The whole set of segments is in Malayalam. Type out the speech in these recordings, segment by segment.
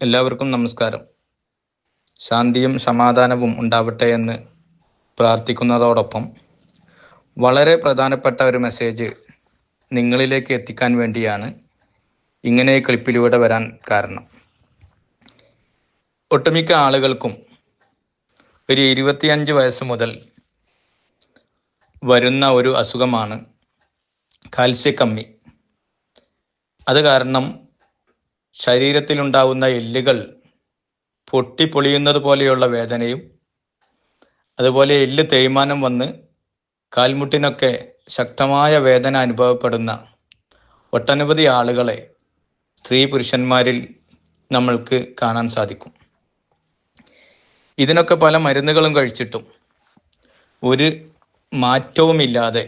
എല്ലാവർക്കും നമസ്കാരം. ശാന്തിയും സമാധാനവും ഉണ്ടാവട്ടെ എന്ന് പ്രാർത്ഥിക്കുന്നതോടൊപ്പം വളരെ പ്രധാനപ്പെട്ട ഒരു മെസ്സേജ് നിങ്ങളിലേക്ക് എത്തിക്കാൻ വേണ്ടിയാണ് ഇങ്ങനെ ക്ലിപ്പിലൂടെ വരാൻ കാരണം. ഒട്ടുമിക്ക ആളുകൾക്കും ഒരു ഇരുപത്തിയഞ്ച് വയസ്സ് മുതൽ വരുന്ന ഒരു അസുഖമാണ് കാൽസ്യക്കമ്മി. അത് കാരണം ശരീരത്തിലുണ്ടാവുന്ന എല്ലുകൾ പൊട്ടിപ്പൊളിയുന്നത് പോലെയുള്ള വേദനയും അതുപോലെ എല്ല് തേയ്മാനം വന്ന് കാൽമുട്ടിനൊക്കെ ശക്തമായ വേദന അനുഭവപ്പെടുന്ന ഒട്ടനവധി ആളുകളെ സ്ത്രീ പുരുഷന്മാരിൽ നമ്മൾക്ക് കാണാൻ സാധിക്കും. ഇതിനൊക്കെ പല മരുന്നുകളും കഴിച്ചിട്ടും ഒരു മാറ്റവുമില്ലാതെ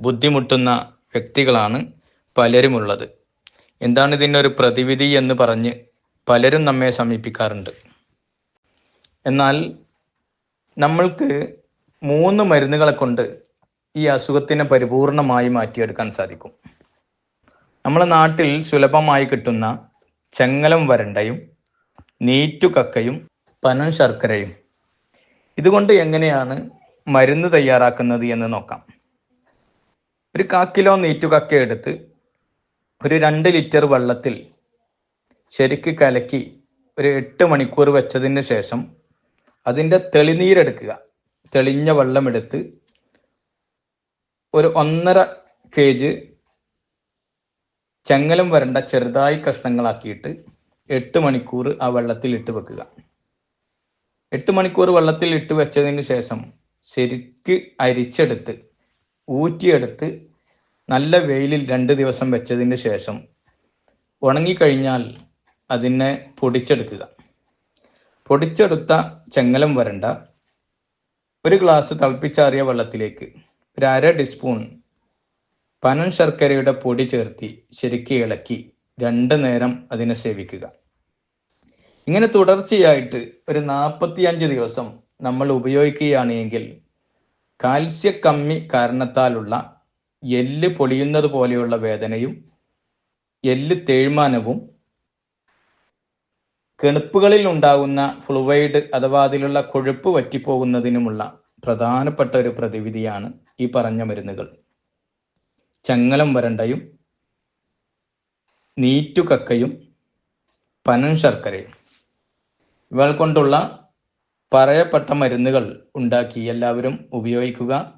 ബുദ്ധിമുട്ടുന്ന വ്യക്തികളാണ് പലരുമുള്ളത്. എന്താണ് ഇതിനൊരു പ്രതിവിധി എന്ന് പറഞ്ഞ് പലരും നമ്മെ സമീപിക്കാറുണ്ട്. എന്നാൽ നമ്മൾക്ക് മൂന്ന് മരുന്നുകളെ കൊണ്ട് ഈ അസുഖത്തിനെ പരിപൂർണമായി മാറ്റിയെടുക്കാൻ സാധിക്കും. നമ്മുടെ നാട്ടിൽ സുലഭമായി കിട്ടുന്ന ചെങ്ങലം വരണ്ടയും നീറ്റുകക്കയും പനം ശർക്കരയും. ഇതുകൊണ്ട് എങ്ങനെയാണ് മരുന്ന് തയ്യാറാക്കുന്നത് എന്ന് നോക്കാം. ഒരു കാക്കിലോ കിലോ നീറ്റുകക്ക എടുത്ത് ഒരു രണ്ട് ലിറ്റർ വെള്ളത്തിൽ ശരിക്ക് കലക്കി ഒരു എട്ട് മണിക്കൂർ വെച്ചതിന് ശേഷം അതിന്റെ തെളിനീരെടുക്കുക. തെളിഞ്ഞ വെള്ളമെടുത്ത് ഒരു ഒന്നര കെ ജി ചെങ്ങലം വരണ്ട ചെറുതായി കഷ്ണങ്ങളാക്കിയിട്ട് എട്ട് മണിക്കൂർ ആ വെള്ളത്തിൽ ഇട്ട് വെക്കുക. എട്ട് മണിക്കൂർ വെള്ളത്തിൽ ഇട്ട് വെച്ചതിന് ശേഷം ശരിക്ക് അരിച്ചെടുത്ത് ഊറ്റിയെടുത്ത് നല്ല വെയിലിൽ രണ്ട് ദിവസം വെച്ചതിന് ശേഷം ഉണങ്ങിക്കഴിഞ്ഞാൽ അതിനെ പൊടിച്ചെടുക്കുക. പൊടിച്ചെടുത്ത ചെങ്ങലം വരണ്ട. ഒരു ഗ്ലാസ് തിളപ്പിച്ചാറിയ വെള്ളത്തിലേക്ക് ഒരു അര ടീസ്പൂൺ പനൻ ശർക്കരയുടെ പൊടി ചേർത്തി ശരിക്ക് ഇളക്കി രണ്ട് നേരം അതിനെ സേവിക്കുക. ഇങ്ങനെ തുടർച്ചയായിട്ട് ഒരു നാൽപ്പത്തിയഞ്ച് ദിവസം നമ്മൾ ഉപയോഗിക്കുകയാണ് കാൽസ്യ കമ്മി കാരണത്താലുള്ള എല്ല് പൊളിയുന്നത് പോലെയുള്ള വേദനയും എല്ല് തേയ്മാനവും കെണുപ്പുകളിൽ ഉണ്ടാകുന്ന ഫ്ലുവൈഡ് അഥവാ അതിലുള്ള കൊഴുപ്പ് വറ്റിപ്പോകുന്നതിനുമുള്ള പ്രധാനപ്പെട്ട ഒരു പ്രതിവിധിയാണ് ഈ പറഞ്ഞ മരുന്നുകൾ. ചങ്ങലം വരണ്ടയും നീറ്റുകക്കയും പനൻ ശർക്കരയും. ഇവൾ കൊണ്ടുള്ള പറയപ്പെട്ട മരുന്നുകൾ ഉണ്ടാക്കി എല്ലാവരും ഉപയോഗിക്കുക.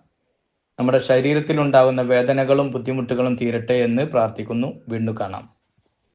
നമ്മുടെ ശരീരത്തിലുണ്ടാകുന്ന വേദനകളും ബുദ്ധിമുട്ടുകളും തീരട്ടെ എന്ന് പ്രാർത്ഥിക്കുന്നു. വീണ്ടും കാണാം.